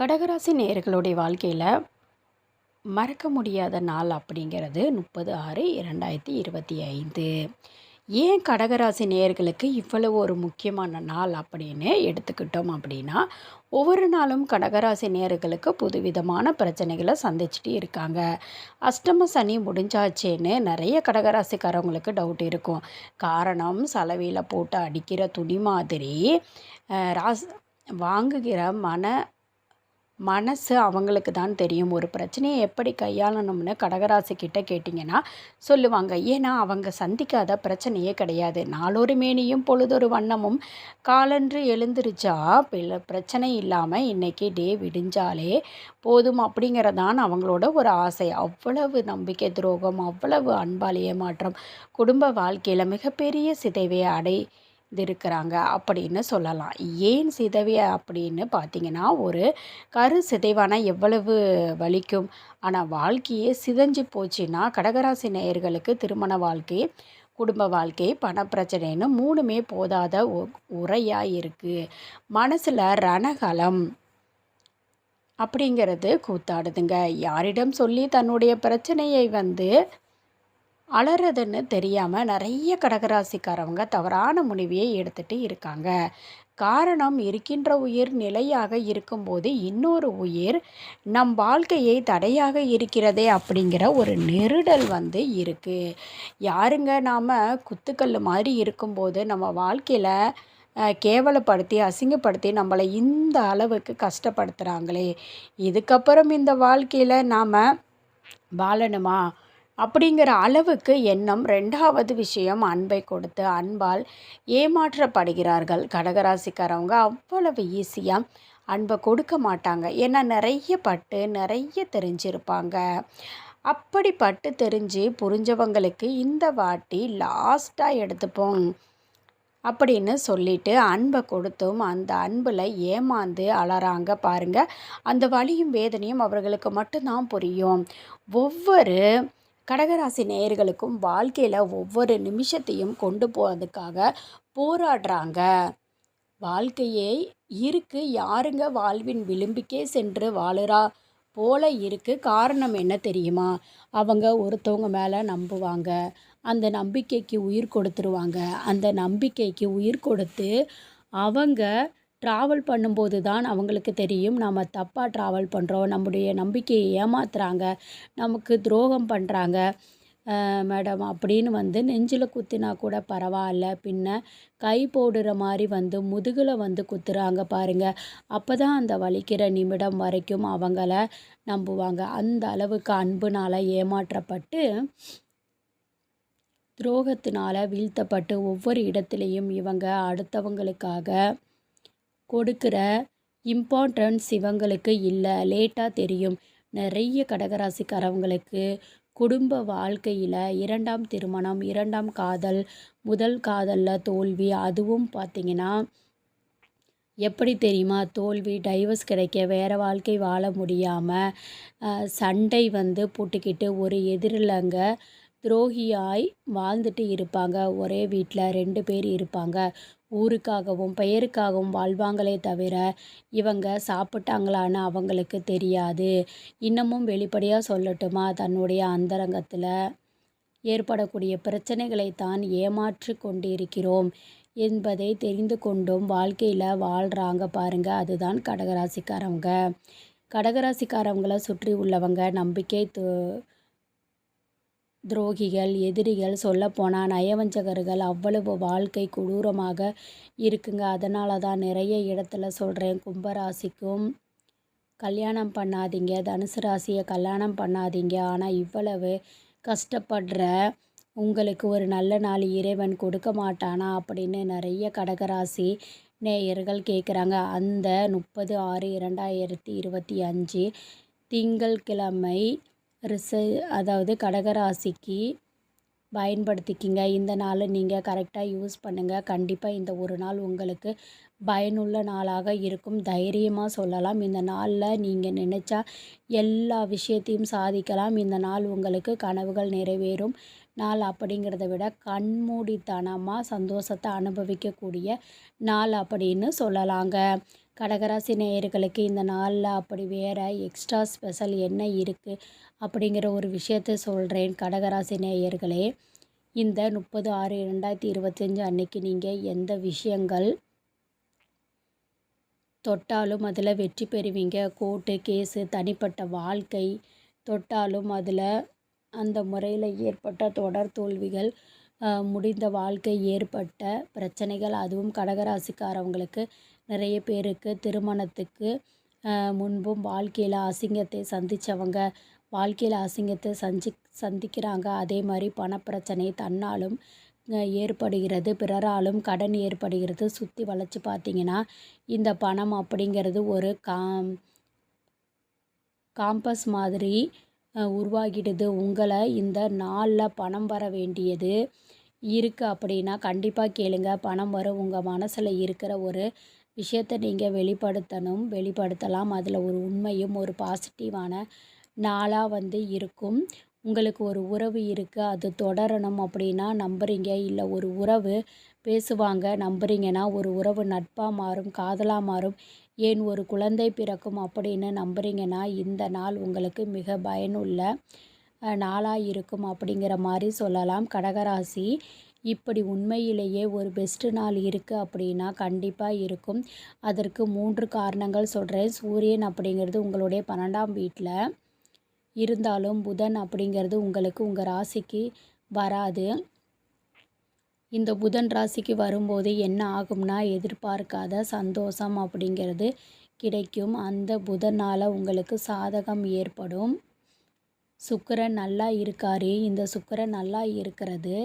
கடகராசி நேயர்களுடைய வாழ்க்கையில் மறக்க முடியாத நாள் அப்படிங்கிறது முப்பது ஆறு இரண்டாயிரத்தி இருபத்தி ஐந்து. ஏன் கடகராசி நேயர்களுக்கு இவ்வளவு ஒரு முக்கியமான நாள் அப்படின்னு எடுத்துக்கிட்டோம் அப்படின்னா ஒவ்வொரு நாளும் கடகராசி நேயர்களுக்கு புதுவிதமான பிரச்சனைகளை சந்திச்சுட்டு இருக்காங்க. அஷ்டம சனி முடிஞ்சாச்சேன்னு நிறைய கடகராசிக்காரவங்களுக்கு டவுட் இருக்கும். காரணம் சலவையில் போட்டு அடிக்கிற துணி மாதிரி ராஸ் வாங்குகிற மன மனசு அவங்களுக்கு தான் தெரியும். ஒரு பிரச்சனையை எப்படி கையாளணும்னு கடகராசிக்கிட்ட கேட்டிங்கன்னா சொல்லுவாங்க ஏன்னா அவங்க சந்திக்காத பிரச்சனையே கிடையாது. நாளொரு மேனியும் பொழுதொரு வண்ணமும். காலன்று எழுந்திருச்சா பிரச்சனை இல்லாமல் இன்றைக்கி டே விடிஞ்சாலே போதும் அப்படிங்கிறதான் அவங்களோட ஒரு ஆசை. அவ்வளவு நம்பிக்கை துரோகம் அவ்வளவு அன்பால் ஏமாற்றம் குடும்ப வாழ்க்கையில் மிகப்பெரிய சிதைவை அடை இருக்கிறாங்க அப்படின்னு சொல்லலாம். ஏன் சிதவி அப்படின்னு பார்த்தீங்கன்னா ஒரு கரு சிதைவான எவ்வளவு வலிக்கும்? ஆனால் வாழ்க்கையே சிதஞ்சு போச்சுன்னா கடகராசி நேயர்களுக்கு திருமண வாழ்க்கை குடும்ப வாழ்க்கை பணப்பிரச்சனைன்னு மூணுமே போதாத ஒ- இருக்குது மனசில் ரணகலம் அப்படிங்கிறது கூத்தாடுதுங்க. யாரிடம் சொல்லி தன்னுடைய பிரச்சனையை வந்து அலறதுன்னு தெரியாமல் நிறைய கடகராசிக்காரவங்க தவறான முடிவையை எடுத்துகிட்டு இருக்காங்க. காரணம் இருக்கின்ற உயிர் நிலையாக இருக்கும்போது இன்னொரு உயிர் நம் வாழ்க்கையை தடையாக இருக்கிறதே அப்படிங்கிற ஒரு நெருடல் வந்து இருக்குது யாருங்க நாம் குத்துக்கல் மாதிரி இருக்கும்போது நம்ம வாழ்க்கையில் கேவலப்படுத்தி அசிங்கப்படுத்தி நம்மளை இந்த அளவுக்கு கஷ்டப்படுத்துகிறாங்களே இதுக்கப்புறம் இந்த வாழ்க்கையில் நாம் வாழணுமா? அப்படிங்கிற அளவுக்கு எண்ணம் ரெண்டாவது விஷயம் அன்பை கொடுத்து அன்பால் ஏமாற்றப்படுகிறார்கள். கடகராசிக்காரவங்க அவ்வளவு ஈஸியாக அன்பை கொடுக்க மாட்டாங்க. ஏன்னா நிறைய பட்டு நிறைய தெரிஞ்சிருப்பாங்க. அப்படி பட்டு தெரிஞ்சு புரிஞ்சவங்களுக்கு இந்த வாட்டி லாஸ்ட்டாக எடுத்துப்போம் அப்படின்னு சொல்லிட்டு அன்பை கொடுத்தும் அந்த அன்பில் ஏமாந்து அலறாங்க பாருங்கள் அந்த வலியும் வேதனையும் அவர்களுக்கு மட்டும்தான் புரியும். ஒவ்வொரு கடகராசி நேயர்களுக்கும் வாழ்க்கையில் ஒவ்வொரு நிமிஷத்தையும் கொண்டு போகிறதுக்காக போராடுறாங்க. வாழ்க்கையே இருக்கு. யாருங்க வாழ்வின் விளிம்புக்கே சென்று வாழுறா போல இருக்கு. காரணம் என்ன தெரியுமா? அவங்க ஒருத்தவங்க மேலே நம்புவாங்க. அந்த நம்பிக்கைக்கு உயிர் கொடுத்துருவாங்க. அந்த நம்பிக்கைக்கு உயிர் கொடுத்து அவங்க ட்ராவல் பண்ணும்போது தான் அவங்களுக்கு தெரியும். நம்ம தப்பாக ட்ராவல் பண்ணுறோம் நம்முடைய நம்பிக்கையை ஏமாத்துறாங்க. நமக்கு துரோகம் பண்ணுறாங்க மேடம் அப்படின்னு வந்து நெஞ்சில் குத்தினா கூட பரவாயில்ல. பின்ன கை போடுற மாதிரி வந்து முதுகில் வந்து குத்துறாங்க பாருங்க. அப்போ தான் அந்த வலிக்கிற நிமிடம் வரைக்கும் அவங்கள நம்புவாங்க. அந்த அளவுக்கு அன்புனால் ஏமாற்றப்பட்டு துரோகத்தினால் வீழ்த்தப்பட்டு ஒவ்வொரு இடத்துலையும் இவங்க அடுத்தவங்களுக்காக கொடுக்குற இம்பார்ட்டன்ஸ் இவங்களுக்கு இல்லை. லேட்டாக தெரியும். நிறைய கடகராசிக்காரவங்களுக்கு குடும்ப வாழ்க்கையில் இரண்டாம் திருமணம் இரண்டாம் காதல் முதல் காதலில் தோல்வி அதுவும் பார்த்திங்கன்னா எப்படி தெரியுமா? தோல்வி டைவர்ஸ் கிடைக்க வேறு வாழ்க்கை வாழ முடியாமல் சண்டை வந்து போட்டுக்கிட்டு ஒரு எதிரிலங்க துரோகியாய் வாழ்ந்துட்டு இருப்பாங்க. ஒரே வீட்டில் ரெண்டு பேர் இருப்பாங்க. ஊருக்காகவும் பெயருக்காகவும் வாழ்வாங்களே தவிர இவங்க சாப்பிட்டாங்களான்னு அவங்களுக்கு தெரியாது. இன்னமும் வெளிப்படையாக சொல்லட்டுமா? தன்னுடைய அந்தரங்கத்தில் ஏற்படக்கூடிய பிரச்சனைகளை தான் ஏமாற்றி கொண்டிருக்கிறோம் என்பதை தெரிந்து கொண்டும் வாழ்க்கையில் வாழ்கிறாங்க பாருங்கள் அதுதான் கடகராசிக்காரவங்க. கடகராசிக்காரவங்களை சுற்றி உள்ளவங்க நம்பிக்கை து துரோகிகள் எதிரிகள் சொல்லப்போனால் நயவஞ்சகர்கள் அவ்வளவு வாழ்க்கை கொடூரமாக இருக்குங்க. அதனால தான் நிறைய இடத்துல சொல்கிறேன் கும்பராசிக்கும் கல்யாணம் பண்ணாதீங்க. தனுசு ராசியை கல்யாணம் பண்ணாதீங்க. ஆனால் இவ்வளவு கஷ்டப்படுற உங்களுக்கு ஒரு நல்ல நாள் இறைவன் கொடுக்க மாட்டானா அப்படின்னு நிறைய கடகராசி நேயர்கள் கேட்குறாங்க அந்த முப்பது ஆறு இரண்டாயிரத்தி இருபத்தி அஞ்சு திங்கள்கிழமை ரிச அதாவது கடகராசிக்கு பயன்படுத்திக்கிங்க. இந்த நாளை நீங்கள் கரெக்டாக யூஸ் பண்ணுங்கள் கண்டிப்பாக இந்த ஒரு நாள் உங்களுக்கு பயனுள்ள நாளாக இருக்கும். தைரியமாக சொல்லலாம். இந்த நாளில் நீங்கள் நினச்சா எல்லா விஷயத்தையும் சாதிக்கலாம். இந்த நாள் உங்களுக்கு கனவுகள் நிறைவேறும். நாள் அப்படிங்கிறத விட கண்மூடித்தனமாக சந்தோஷத்தை அனுபவிக்கக்கூடிய நாள் அப்படின்னு சொல்லலாங்க. கடகராசி நேயர்களுக்கு இந்த நாளில் அப்படி வேறு எக்ஸ்ட்ரா ஸ்பெஷல் என்ன இருக்குது அப்படிங்கிற ஒரு விஷயத்த சொல்கிறேன் கடகராசி நேயர்களே இந்த முப்பது ஆறு ரெண்டாயிரத்தி இருபத்தஞ்சு அன்னைக்கு நீங்கள் எந்த விஷயங்கள் தொட்டாலும் அதில் வெற்றி பெறுவீங்க. கோர்ட்டு கேஸு தனிப்பட்ட வாழ்க்கை தொட்டாலும் அதில் அந்த முறையில் ஏற்பட்ட தொடர் தோல்விகள் முடிந்த வாழ்க்கை ஏற்பட்ட பிரச்சனைகள் அதுவும் கடகராசிக்காரவங்களுக்கு நிறைய பேருக்கு திருமணத்துக்கு முன்பும் வாழ்க்கையில் அசிங்கத்தை சந்தித்தவங்க வாழ்க்கையில் அசிங்கத்தை சந்தி சந்திக்கிறாங்க. அதே மாதிரி பணப்பிரச்சனை தன்னாலும் ஏற்படுகிறது. பிறராலும் கடன் ஏற்படுகிறது. சுற்றி வளைச்சி பார்த்தீங்கன்னா இந்த பணம் அப்படிங்கிறது ஒரு காம் காம்பஸ் மாதிரி உருவாகிடுது. உங்களை இந்த நாளில் பணம் வர வேண்டியது இருக்குது அப்படின்னா கண்டிப்பாக கேளுங்க. பணம் வரும். உங்கள் மனசில் இருக்கிற ஒரு விஷயத்தை நீங்கள் வெளிப்படுத்தணும். வெளிப்படுத்தலாம். அதில் ஒரு உண்மையும் ஒரு பாசிட்டிவான நாளாக வந்து இருக்கும். உங்களுக்கு ஒரு உறவு இருக்குது அது தொடரணும் அப்படின்னா நம்புறீங்க. இல்லை ஒரு உறவு பேசுவாங்க. நம்புறீங்கன்னா ஒரு உறவு நட்பாக மாறும் காதலாக மாறும். ஏன் ஒரு குழந்தை பிறக்கும் அப்படின்னு நம்புறீங்கன்னா இந்த நாள் உங்களுக்கு மிக பயனுள்ள நாளாக இருக்கும் அப்படிங்கிற மாதிரி சொல்லலாம். கடகராசி இப்படி உண்மையிலேயே ஒரு பெஸ்ட்டு நாள் இருக்குது அப்படின்னா கண்டிப்பாக இருக்கும். அதற்கு மூன்று காரணங்கள் சொல்கிறேன் சூரியன் அப்படிங்கிறது உங்களுடைய பன்னெண்டாம் வீட்டில் இருந்தாலும் புதன் அப்படிங்கிறது உங்களுக்கு உங்கள் ராசிக்கு வராது. இந்த புதன் ராசிக்கு வரும்போது என்ன ஆகும்னா எதிர்பார்க்காத சந்தோஷம் அப்படிங்கிறது கிடைக்கும். அந்த புதனால் உங்களுக்கு சாதகம் ஏற்படும். சுக்கரன் நல்லா இருக்காரு. இந்த சுக்கரன் நல்லா இருக்கிறது.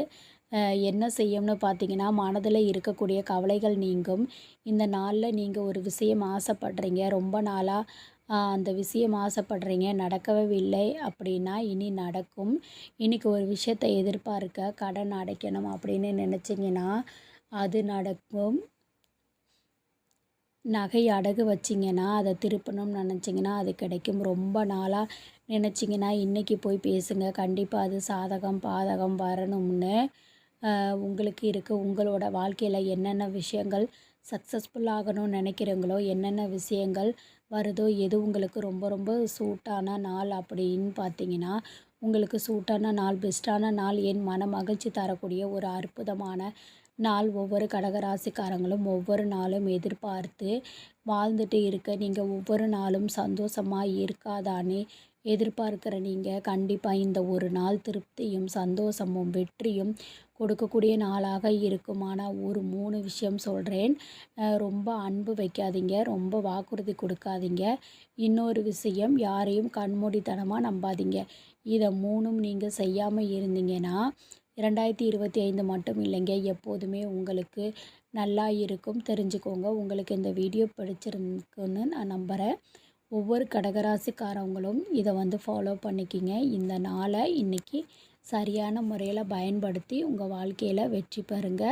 என்ன செய்யும்னு பார்த்தீங்கன்னா மனதில் இருக்கக்கூடிய கவலைகள் நீங்கும். இந்த நாளில் நீங்கள் ஒரு விஷயம் ஆசைப்படுறீங்க. ரொம்ப நாளாக அந்த விஷயம் ஆசைப்படுறீங்க நடக்கவே இல்லை அப்படின்னா இனி நடக்கும். இன்றைக்கி ஒரு விஷயத்தை எதிர்பார்க்க கடன் அடைக்கணும் அப்படின்னு நினச்சிங்கன்னா அது நடக்கும். நகை அடகு வச்சிங்கன்னா அதை திருப்பணும்னு நினச்சிங்கன்னா அது கிடைக்கும். ரொம்ப நாளாக நினச்சிங்கன்னா இன்றைக்கி போய் பேசுங்க. கண்டிப்பாக அது சாதகம் பாதகம் வரணும்னு உங்களுக்கு இருக்குது உங்களோட வாழ்க்கையில் என்னென்ன விஷயங்கள் சக்ஸஸ்ஃபுல் ஆகணும்னு நினைக்கிறீங்களோ என்னென்ன விஷயங்கள் வருதோ எது உங்களுக்கு ரொம்ப ரொம்ப சூட்டான நாள் அப்படின்னு பார்த்தீங்கன்னா உங்களுக்கு சூட்டான நாள் பெஸ்ட்டான நாள் என் மன மகிழ்ச்சி தரக்கூடிய ஒரு அற்புதமான நாள். ஒவ்வொரு கடகராசிக்காரங்களும் ஒவ்வொரு நாளும் எதிர்பார்த்து வாழ்ந்துட்டு இருக்க நீங்கள் ஒவ்வொரு நாளும் சந்தோஷமாக இருக்காதானே எதிர்பார்க்குற நீங்கள் கண்டிப்பாக இந்த ஒரு நாள் திருப்தியும் சந்தோஷமும் வெற்றியும் கொடுக்கக்கூடிய நாளாக இருக்கும். ஆனால் ஒரு மூணு விஷயம் சொல்கிறேன் ரொம்ப அன்பு வைக்காதீங்க. ரொம்ப வாக்குறுதி கொடுக்காதீங்க. இன்னொரு விஷயம் யாரையும் கண்மூடித்தனமாக நம்பாதீங்க. இதை மூணும் நீங்கள் செய்யாமல் இருந்தீங்கன்னா இரண்டாயிரத்தி இருபத்தி ஐந்து மட்டும் இல்லைங்க. எப்போதுமே உங்களுக்கு நல்லா இருக்கும். தெரிஞ்சுக்கோங்க. உங்களுக்கு இந்த வீடியோ பிடிச்சிருக்குன்னு நான் நம்புகிறேன் ஒவ்வொரு கடகராசிக்காரவங்களும் இதை வந்து ஃபாலோ பண்ணிக்கிங்க. இந்த நாளை இன்றைக்கி சரியான முறையில் பயன்படுத்தி உங்கள் வாழ்க்கையில் வெற்றி பெறுங்க.